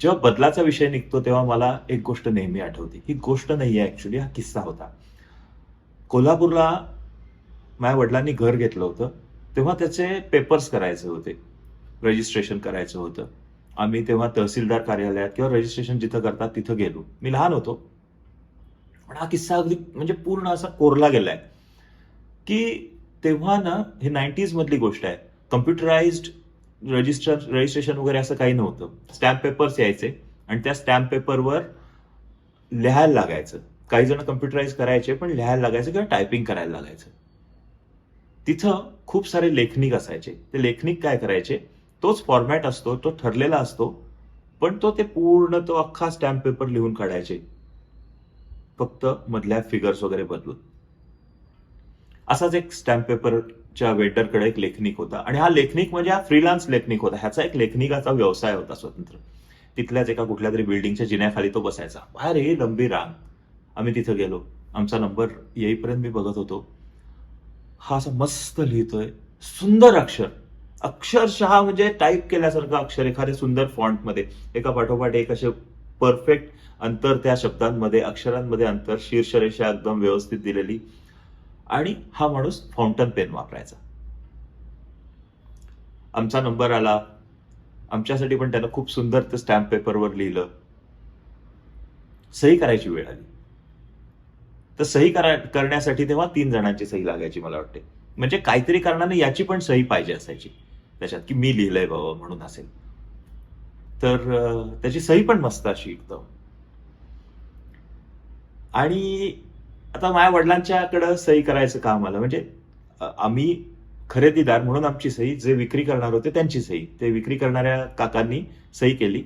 जेव्हा बदलाचा विषय निघतो तेव्हा मला एक गोष्ट नेहमी आठवते ही गोष्ट नाही आहे ॲक्च्युली हा किस्सा होता. कोल्हापूरला माझ्या वडिलांनी घर घेतलं होतं तेव्हा त्याचे पेपर्स करायचे होते रजिस्ट्रेशन करायचं होतं. आम्ही तेव्हा तहसीलदार कार्यालयात किंवा रजिस्ट्रेशन जिथं करतात तिथं गेलो. मी लहान होतो. पण हा किस्सा अगदी म्हणजे पूर्ण असा कोरला गेलाय की तेव्हा ना हे नाईन्टीजमधली गोष्ट आहे. कम्प्युटराइज्ड रजिस्टर रजिस्ट्रेशन वगैरे असं काही नव्हतं. स्टॅम्प पेपर्स यायचे आणि त्या स्टॅम्प पेपरवर लिहायला लागायचं. काही जण कम्प्युटराईज करायचे पण लिहायला लागायचं किंवा टायपिंग करायला लागायचं. तिथं खूप सारे लेखनिक असायचे. ते लेखनिक काय करायचे? तोच फॉर्मॅट असतो तो ठरलेला असतो पण तो ते पूर्ण तो अख्खा स्टॅम्प पेपर लिहून काढायचे. फक्त मधल्या फिगर्स वगैरे बदलून. असाच एक स्टॅम्प पेपरच्या वेटरकडे एक लेखनिक होता. आणि हा लेखनिक म्हणजे हा फ्रीलान्स लेखनिक होता. ह्याचा एक लेखनिकाचा व्यवसाय होता स्वतंत्र. तिथल्याच एका कुठल्या तरी बिल्डिंगच्या जिन्याखाली तो बसायचा. बाहेर हे लंबी रांग. आम्ही तिथं गेलो. आमचा नंबर येईपर्यंत मी बघत होतो. हा असा मस्त लिहितोय. सुंदर अक्षर. अक्षरशः म्हणजे टाईप केल्यासारखं अक्षर. एखाद्या सुंदर फॉन्टमध्ये एका पाठोपाठ एक असे परफेक्ट अंतर त्या शब्दांमध्ये अक्षरांमध्ये अंतर शीर्षरेषा एकदम व्यवस्थित दिलेली. आणि हा माणूस फाउंटन पेन वापरायचा. आमचा नंबर आला. आमच्यासाठी पण त्यानं खूप सुंदर ते स्टॅम्प पेपरवर लिहिलं. सही करायची वेळ आली. तर सही करा करण्यासाठी तेव्हा तीन जणांची सही लागायची मला वाटते. म्हणजे काहीतरी कारणाने याची पण सही पाहिजे असायची. त्याच्यात की मी लिहिलंय बाबा म्हणून असेल. तर त्याची सही पण मस्त अशी एकदम. आणि आता माझ्या वडिलांच्याकडं सही करायचं काम आलं. म्हणजे आम्ही खरेदीदार म्हणून आमची सही जे विक्री करणार होते त्यांची सही. ते विक्री करणाऱ्या काकांनी सही केली.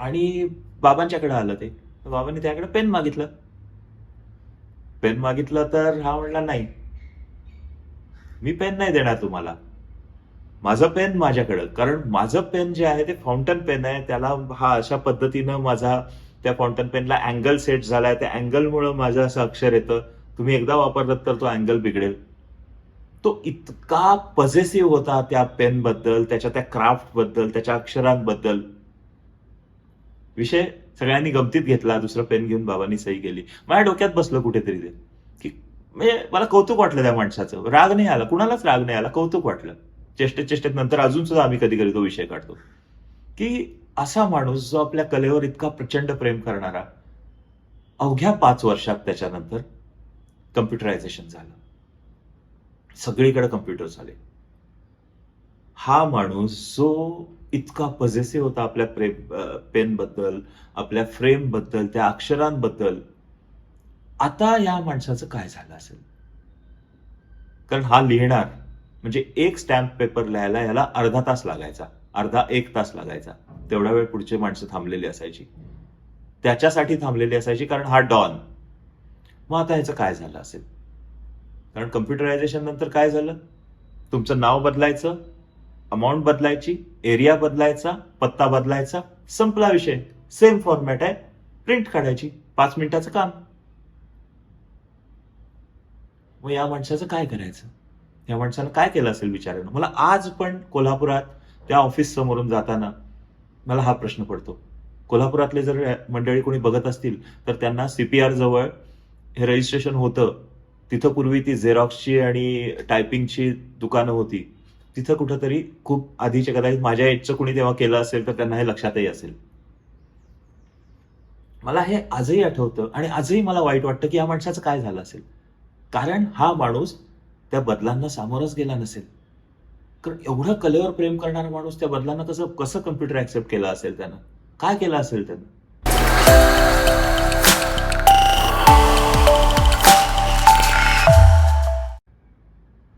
आणि बाबांच्याकडे आलं ते. बाबांनी त्याकडे पेन मागितलं. पेन मागितलं तर हा म्हणला नाही. मी पेन नाही देणार तुम्हाला. माझं पेन माझ्याकडं. कारण माझं पेन जे आहे ते फाउंटन पेन आहे. त्याला हा अशा पद्धतीनं माझा त्या फाउंटन पेनला अँगल सेट झालाय. त्या अँगलमुळं माझं असं अक्षर येतं. तुम्ही एकदा वापरलं तर तो अँगल बिघडेल. तो इतका पजेसिव्ह होता त्या पेन बद्दल त्याच्या त्या क्राफ्टबद्दल त्याच्या अक्षरांबद्दल. विषय सगळ्यांनी गमतीत घेतला. दुसरं पेन घेऊन बाबांनी सही केली. माझ्या डोक्यात बसलं कुठेतरी ते. की म्हणजे मला कौतुक वाटलं त्या माणसाचं. राग नाही आला. कुणालाच राग नाही आला. कौतुक वाटलं. चेष्टेत चेष्टेत नंतर अजून सुद्धा आम्ही कधी कधी तो विषय काढतो. की असा माणूस जो आपल्या कलेवर इतका प्रचंड प्रेम करणारा अवघ्या पाच वर्षात त्याच्यानंतर कम्प्युटरायझेशन झालं. सगळीकडे कम्प्युटर झाले. हा माणूस जो इतका पॉझिटिव्ह होता आपल्या प्रेम पेन बद्दल आपल्या फ्रेमबद्दल त्या अक्षरांबद्दल आता या माणसाचं काय झालं असेल? कारण हा लिहिणार म्हणजे एक स्टॅम्प पेपर लिहायला याला अर्धा तास लागायचा. अर्धा एक तास लागायचा. तेवढा वेळ पुढचे माणसं थांबलेली असायची. त्याच्यासाठी थांबलेली असायची कारण हा डॉन. मग आता ह्याचं काय झालं असेल? कारण कम्प्युटरायझेशन नंतर काय झालं? तुमचं नाव बदलायचं अमाऊंट बदलायची एरिया बदलायचा पत्ता बदलायचा संपला विषय. सेम फॉर्मॅट आहे. प्रिंट काढायची. पाच मिनिटाचं काम. मग या माणसाचं काय करायचं? या माणसानं काय केलं असेल विचारायला मला आज पण कोल्हापुरात त्या ऑफिस समोरून जाताना मला हा प्रश्न पडतो. कोल्हापुरातले जर मंडळी कोणी बघत असतील तर त्यांना सीपीआर जवळ हे रजिस्ट्रेशन होतं. तिथं पूर्वी ती झेरॉक्सची आणि टायपिंगची दुकानं होती. तिथं कुठंतरी खूप आधीचे कदाचित माझ्या एजचं कुणी तेव्हा केलं असेल तर त्यांना हे लक्षातही असेल. मला हे आजही आठवतं आणि आजही मला वाईट वाटतं की या माणसाचं काय झालं असेल? कारण हा माणूस त्या बदलांना सामोरच गेला नसेल. कारण एवढं कलेवर प्रेम करणारा माणूस त्या बदलांना कसं कसं कम्प्युटर ऍक्सेप्ट केला असेल त्यानं? काय केलं असेल त्यानं?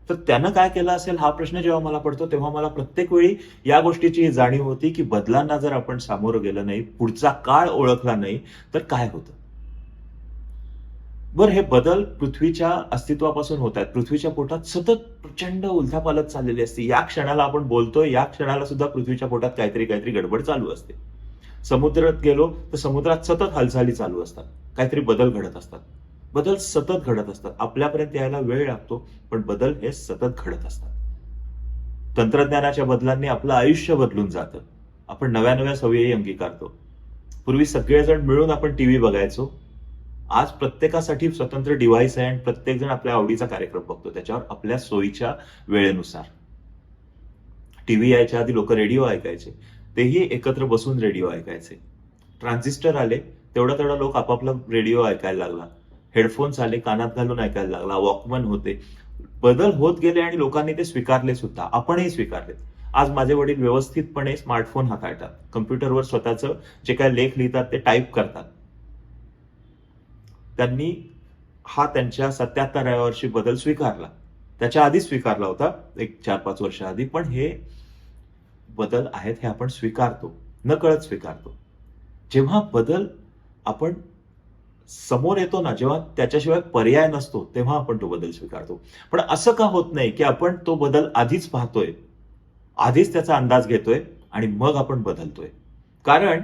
तर त्यानं काय केलं असेल हा प्रश्न जेव्हा मला पडतो तेव्हा मला प्रत्येक वेळी या गोष्टीची जाणीव होती की बदलांना जर आपण सामोरं गेलं नाही पुढचा काळ ओळखला नाही तर काय होतं? बर हे बदल पृथ्वीच्या अस्तित्वापासून होत आहेत. पृथ्वीच्या पोटात सतत प्रचंड उलथापालत चाललेली असते. या क्षणाला आपण बोलतोय या क्षणाला सुद्धा पृथ्वीच्या पोटात काहीतरी काहीतरी गडबड चालू असते. समुद्रात गेलो तर समुद्रात सतत हालचाली चालू असतात. काहीतरी बदल घडत असतात. बदल सतत घडत असतात. आपल्यापर्यंत यायला वेळ लागतो पण बदल हे सतत घडत असतात. तंत्रज्ञानाच्या बदलांनी आपलं आयुष्य बदलून जातं. आपण नव्या नव्या सवयी अंगीकारतो. पूर्वी सगळेजण मिळून आपण टीव्ही बघायचो. आज प्रत्येकासाठी स्वतंत्र डिव्हाइस आहे आणि प्रत्येकजण आपल्या आवडीचा कार्यक्रम बघतो. त्याच्यावर आपल्या सोयीच्या वेळेनुसार. टीव्ही यायच्या आधी लोक रेडिओ ऐकायचे. तेही एकत्र बसून रेडिओ ऐकायचे. ट्रान्झिस्टर आले तेवढा तेवढा लोक आपापला रेडिओ ऐकायला लागला. हेडफोन्स आले कानात घालून ऐकायला लागला. वॉकमन होते. बदल होत गेले आणि लोकांनी ते स्वीकारले सुद्धा. आपणही स्वीकारले आज माझे वडील व्यवस्थितपणे स्मार्टफोन हाताळतात. कम्प्युटरवर स्वतःचं जे काय लेख लिहितात ते टाईप करतात. त्यांनी हा त्यांच्या सत्याहत्तराव्या वर्षी बदल स्वीकारला. त्याच्या आधी स्वीकारला होता एक चार पाच वर्ष आधी पण हे बदल आहेत हे आपण स्वीकारतो नकळत स्वीकारतो. जेव्हा बदल आपण समोर येतो ना जेव्हा त्याच्याशिवाय पर्याय नसतो तेव्हा आपण तो बदल स्वीकारतो. पण असं का होत नाही की आपण तो बदल आधीच पाहतोय आधीच त्याचा अंदाज घेतोय आणि मग आपण बदलतोय? कारण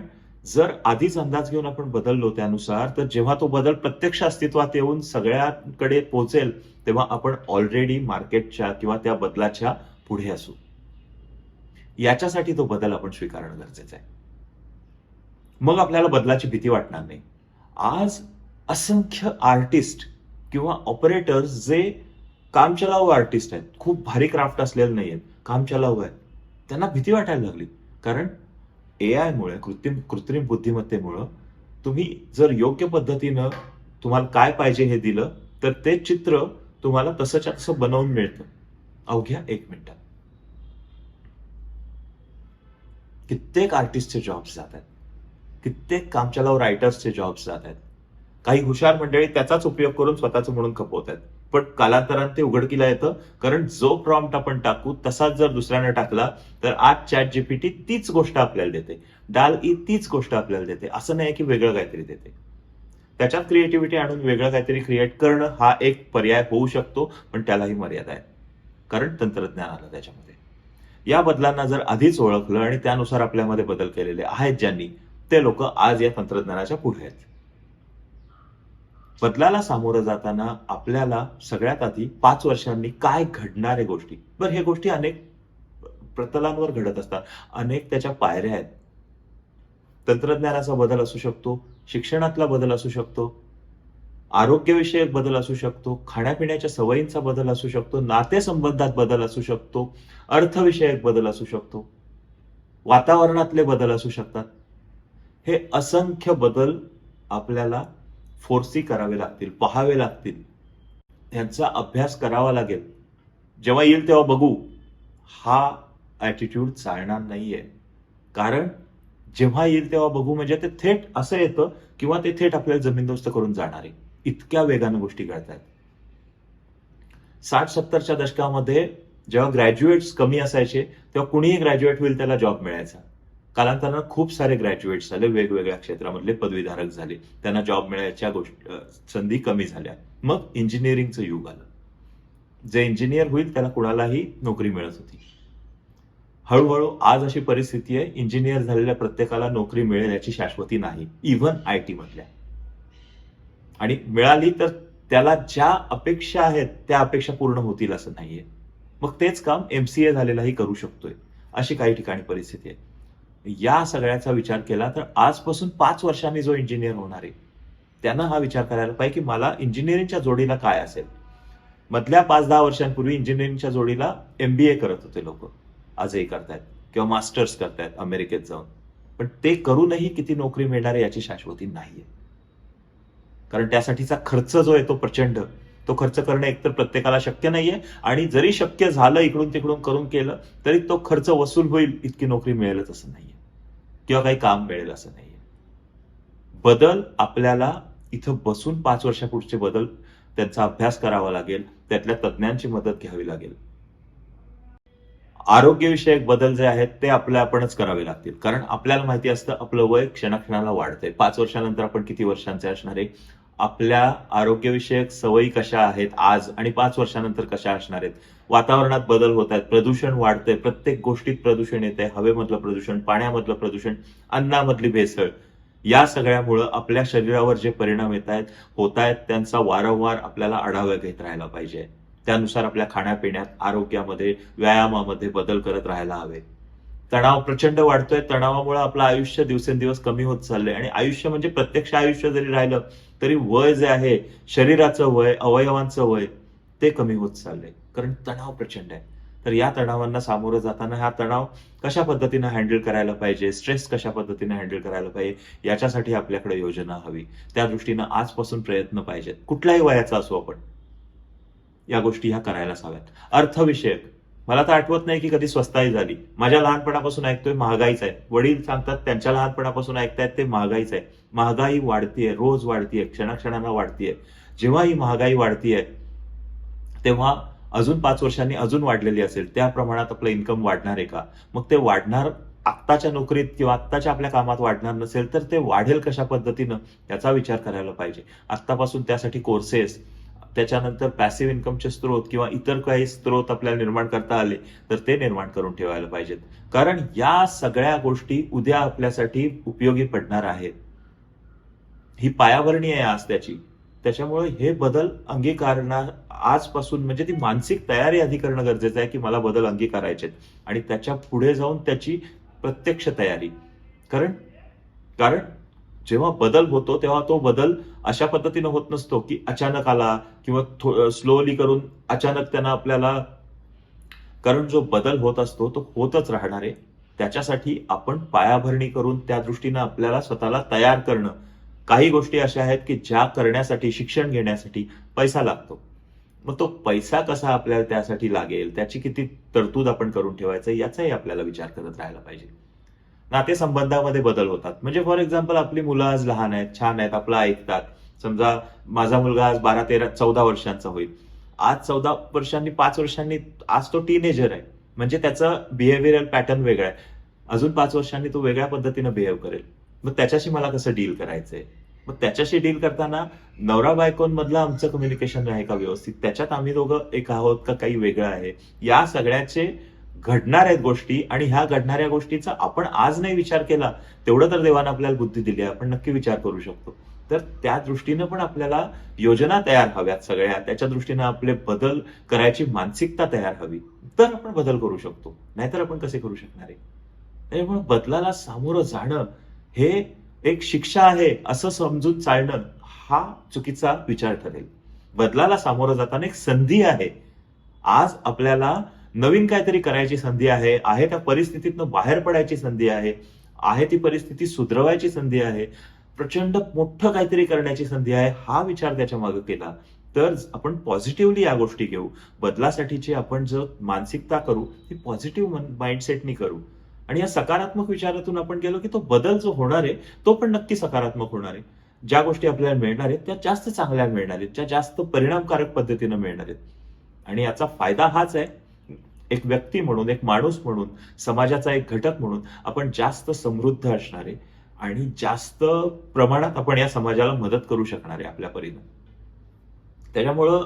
जर आधीच अंदाज घेऊन आपण बदललो त्यानुसार तर जेव्हा तो बदल प्रत्यक्ष अस्तित्वात येऊन सगळ्यांकडे पोहोचेल तेव्हा आपण ऑलरेडी मार्केटच्या किंवा त्या बदलाच्या पुढे असू. याच्यासाठी तो बदल आपण स्वीकारणं गरजेचं आहे. मग आपल्याला बदलाची भीती वाटणार नाही. आज असंख्य आर्टिस्ट किंवा ऑपरेटर्स जे कामचलाऊ आर्टिस्ट आहेत खूप भारी क्राफ्ट असलेले नाही आहेत कामचलाऊ आहेत त्यांना भीती वाटायला लागली. कारण ए आयमुळे कृत्रिम कृत्रिम बुद्धिमत्तेमुळं तुम्ही जर योग्य पद्धतीनं तुम्हाला काय पाहिजे हे दिलं तर ते चित्र तुम्हाला तसंच्या तसं बनवून मिळतं. अवघ्या एक मिनिटात. कित्येक आर्टिस्टचे जॉब्स जात आहेत. कित्येक कामचलाऊ रायटर्सचे जॉब्स जात आहेत. काही हुशार मंडळी त्याचाच उपयोग करून स्वतःचं म्हणून खपवत आहेत. पण कालांतरात ते उघडकीला येतं. कारण जो प्रॉम्प्ट आपण टाकू तसाच जर दुसऱ्याने टाकला तर आज चॅट जीपीटी तीच गोष्ट आपल्याला देते. डाल ई तीच गोष्ट आपल्याला देते. असं नाही की वेगळं काहीतरी देते. त्याच्यात क्रिएटिव्हिटी आणून वेगळं काहीतरी क्रिएट करणं हा एक पर्याय होऊ शकतो पण त्यालाही मर्यादा आहे. कारण तंत्रज्ञान आलं त्याच्यामध्ये. या बदलांना जर आधीच ओळखलं आणि त्यानुसार आपल्यामध्ये बदल केलेले आहेत ज्यांनी ते लोक आज या तंत्रज्ञानाच्या पुढे आहेत. बदलाला सामोरं जाताना आपल्याला सगळ्यात आधी पाच वर्षांनी काय घडणार आहे गोष्टी. बरं हे गोष्टी अनेक प्रतलांवर घडत असतात. अनेक त्याच्या पायऱ्या आहेत. तंत्रज्ञानाचा बदल असू शकतो शिक्षणातला बदल असू शकतो आरोग्यविषयक बदल असू शकतो खाण्यापिण्याच्या सवयींचा बदल असू शकतो नातेसंबंधात बदल असू शकतो अर्थविषयक बदल असू शकतो वातावरणातले बदल असू शकतात. हे असंख्य बदल आपल्याला फोर्सी करावे लागतील पहावे लागतील. त्यांचा अभ्यास करावा लागेल. जेव्हा येईल तेव्हा बघू. हा ॲटिट्यूड चालणार नाहीये. कारण जेव्हा येईल तेव्हा बघू म्हणजे ते थेट असं येतं किंवा ते थेट आपल्याला जमीनदोस्त करून जाणार. आहे इतक्या वेगानं गोष्टी घडतात. साठ सत्तरच्या दशकामध्ये जेव्हा ग्रॅज्युएट्स कमी असायचे तेव्हा कुणीही ग्रॅज्युएट होईल त्याला जॉब मिळायचा. कालांतरानं खूप सारे ग्रॅज्युएट्स झाले वेगवेगळ्या क्षेत्रामधले पदवीधारक झाले. त्यांना जॉब मिळायच्या गोष्ट संधी कमी झाल्या. मग इंजिनिअरिंगचं युग आलं. जे इंजिनियर होईल त्याला कुणालाही नोकरी मिळत होती. हळूहळू आज अशी परिस्थिती आहे इंजिनियर झालेल्या प्रत्येकाला नोकरी मिळेल याची शाश्वती नाही इव्हन आय टी मधल्या. आणि मिळाली तर त्याला ज्या अपेक्षा आहेत त्या अपेक्षा पूर्ण होतील असं नाहीये. मग तेच काम एमसीए झालेलाही करू शकतोय अशी काही ठिकाणी परिस्थिती आहे. या सगळ्याचा विचार केला तर आजपासून पाच वर्षांनी जो इंजिनियर होणार आहे त्यांना हा विचार करायला पाहिजे की मला इंजिनिअरिंगच्या जोडीला काय असेल. मधल्या पाच दहा वर्षांपूर्वी इंजिनिअरिंगच्या जोडीला एमबीए करत होते लोक. आजही करतायत किंवा मास्टर्स करतायत अमेरिकेत जाऊन. पण ते करूनही किती नोकरी मिळणार आहे याची शाश्वती नाहीये. कारण त्यासाठीचा खर्च जो आहे तो प्रचंड. तो खर्च करणं एकतर प्रत्येकाला शक्य नाहीये आणि जरी शक्य झालं इकडून तिकडून करून केलं तरी तो खर्च वसूल होईल इतकी नोकरी मिळेलच असं नाहीये. किंवा काही काम मिळेल असं नाहीये. बदल आपल्याला इथं बसून पाच वर्षापुढचे बदल त्यांचा अभ्यास करावा लागेल त्यातल्या तज्ज्ञांची मदत घ्यावी लागेल. आरोग्यविषयक बदल जे आहेत ते आपल्या आपणच करावे लागतील. कारण आपल्याला माहिती असतं आपलं वय क्षणाक्षणाला वाढतंय. पाच वर्षानंतर आपण किती वर्षांचे असणार आहे? आपल्या आरोग्यविषयक सवयी कशा आहेत आज आणि पाच वर्षानंतर कशा असणार आहेत? वातावरणात बदल होत आहेत प्रदूषण वाढतंय प्रत्येक गोष्टीत प्रदूषण येत आहे हवेमधलं प्रदूषण पाण्यामधलं प्रदूषण अन्नामधली भेसळ. या सगळ्यामुळं आपल्या शरीरावर जे परिणाम येत आहेत होत आहेत त्यांचा वारंवार आपल्याला आढावा घेत राहायला पाहिजे. त्यानुसार आपल्या खाण्यापिण्यात आरोग्यामध्ये व्यायामामध्ये बदल करत राहायला हवे. तणाव प्रचंड वाढतोय. तणावामुळे आपलं आयुष्य दिवसेंदिवस कमी होत चाललंय. आणि आयुष्य म्हणजे प्रत्यक्ष आयुष्य जरी राहिलं तरी वय जे आहे शरीराचं वय अवयवांचं वय ते कमी होत चाललंय. कारण तणाव प्रचंड आहे. तर या तणावांना सामोरं जाताना हा तणाव कशा पद्धतीनं हँडल करायला पाहिजे? स्ट्रेस कशा पद्धतीने हँडल करायला पाहिजे? याच्यासाठी आपल्याकडे योजना हवी. त्या दृष्टीनं आजपासून प्रयत्न पाहिजेत. कुठल्याही वयाचा असो आपण. या गोष्टी ह्या करायलाच हव्यात. अर्थविषयक. मला तर आठवत नाही की कधी स्वस्ताई झाली. माझ्या लहानपणापासून ऐकतोय महागाईच आहे. वडील सांगतात त्यांच्या लहानपणापासून ऐकतायत ते महागाईच आहे. महागाई वाढतीये रोज वाढतीये क्षणाक्षणाला वाढतीये. जेव्हा ही महागाई वाढतीये तेव्हा अजून पाच वर्षांनी अजून वाढलेली असेल. त्या प्रमाणात आपलं इन्कम वाढणार आहे का? मग ते वाढणार आत्ताच्या नोकरीत किंवा आत्ताच्या आपल्या कामात वाढणार नसेल तर ते वाढेल कशा पद्धतीनं? याचा विचार करायला पाहिजे. आत्तापासून त्यासाठी कोर्सेस त्याच्यानंतर पॅसिव्ह इन्कमचे स्रोत किंवा इतर काही स्रोत आपल्याला निर्माण करता आले तर ते निर्माण करून ठेवायला पाहिजेत. कारण या सगळ्या गोष्टी उद्या आपल्यासाठी उपयोगी पडणार आहेत. ही पायाभरणी आहे आज त्याची. त्याच्यामुळे हे बदल अंगीकारणार आजपासून म्हणजे ती मानसिक तयारी आधी करणं गरजेचं आहे की मला बदल अंगीकारायचे आणि त्याच्या पुढे जाऊन त्याची प्रत्यक्ष तयारी. कारण कारण जेव्हा बदल होतो तेव्हा तो बदल अशा पद्धतीनं होत नसतो की अचानक आला किंवा स्लोली करून अचानक त्यांना आपल्याला कारण जो बदल होत असतो तो होतच राहणार आहे. त्याच्यासाठी आपण पायाभरणी करून त्या दृष्टीनं आपल्याला स्वतःला तयार करणं. काही गोष्टी अशा आहेत की ज्या करण्यासाठी शिक्षण घेण्यासाठी पैसा लागतो. मग तो पैसा कसा आपल्याला त्यासाठी लागेल? त्याची किती तरतूद आपण करून ठेवायचं? याचाही आपल्याला विचार करत राहायला पाहिजे. नातेसंबंधामध्ये बदल होतात. म्हणजे फॉर एक्झाम्पल आपली मुलं आज लहान आहेत छान आहेत आपलं ऐकतात. समजा माझा मुलगा आज बारा तेरा चौदा वर्षांचा होईल. आज चौदा वर्षांनी पाच वर्षांनी आज तो टीनेजर आहे. म्हणजे त्याचं बिहेव्हिअरल पॅटर्न वेगळं आहे. अजून पाच वर्षांनी तो वेगळ्या पद्धतीनं बिहेव करेल. मग त्याच्याशी मला कसं डील करायचंय? मग त्याच्याशी डील करताना नवरा बायकोंमधलं आमचं कम्युनिकेशन आहे का व्यवस्थित? त्याच्यात आम्ही दोघं एक आहोत का काही वेगळं आहे? या सगळ्याचे घडणार आहेत गोष्टी आणि ह्या घडणाऱ्या गोष्टीचा आपण आज नाही विचार केला तेवढं तर देवानं आपल्याला बुद्धी दिली आहे. आपण नक्की विचार करू शकतो. तर त्या दृष्टीनं पण आपल्याला योजना तयार हव्यात सगळ्या. त्याच्या दृष्टीनं आपले बदल करायची मानसिकता तयार हवी. तर आपण बदल करू शकतो. नाहीतर आपण कसे करू शकणार? आहे त्याच्यामुळे बदलाला सामोरं जाणं हे एक शिक्षा आहे असं समजून चालणं हा चुकीचा विचार ठरेल. बदलाला सामोरं जाताना एक संधी आहे. आज आपल्याला नवीन काहीतरी करायची संधी आहे आहे त्या परिस्थितीतनं बाहेर पडायची संधी आहे आहे ती परिस्थिती सुधरवायची संधी आहे प्रचंड मोठं काहीतरी करण्याची संधी आहे हा विचार त्याच्यामागे केला. तर आपण पॉझिटिव्हली या गोष्टी घेऊ. बदलासाठीची आपण जर मानसिकता करू ती पॉझिटिव्ह माइंडसेटनी करू. आणि या सकारात्मक विचारातून आपण गेलो की तो बदल जो होणार आहे तो पण नक्की सकारात्मक होणार आहे. ज्या गोष्टी आपल्याला मिळणार आहेत त्या जास्त चांगल्या मिळणार आहेत त्या जास्त परिणामकारक पद्धतीनं मिळणार आहेत. आणि याचा फायदा हाच आहे एक व्यक्ती म्हणून एक माणूस म्हणून समाजाचा एक घटक म्हणून आपण जास्त समृद्ध असणारे आणि जास्त प्रमाणात आपण या समाजाला मदत करू शकणारे आपल्या परीनं. त्याच्यामुळं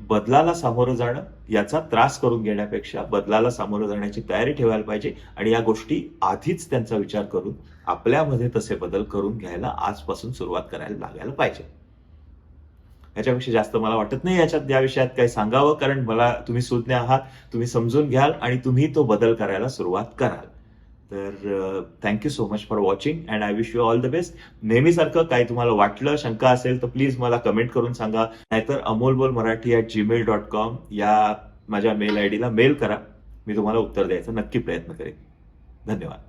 बदलाला सामोरं जाणं याचा त्रास करून घेण्यापेक्षा बदलाला सामोरं जाण्याची तयारी ठेवायला पाहिजे आणि या गोष्टी आधीच त्यांचा विचार करून आपल्यामध्ये तसे बदल करून घ्यायला आजपासून सुरुवात करायला लागायला पाहिजे. याच्यापेक्षा जास्त मला वाटत नाही याच्यात या विषयात काही सांगावं. कारण मला तुम्ही सुज्ञ आहात तुम्ही समजून घ्याल आणि तुम्ही तो बदल करायला सुरुवात कराल. तर thank you so much for watching and I wish you all the best नेहमीसारखं काही तुम्हाला वाटलं शंका असेल तर प्लीज मला कमेंट करून सांगा. नाहीतर Amol Bol Marathi at Gmail dot com या माझ्या मेल आय डीला मेल करा. मी तुम्हाला उत्तर द्यायचा नक्की प्रयत्न करेन. धन्यवाद.